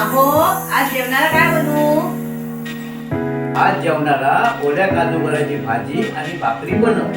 अहो आज जेवणाला काय बनवू? आज जेवणाला ओल्या काजूगराची भाजी आणि भाकरी बनव.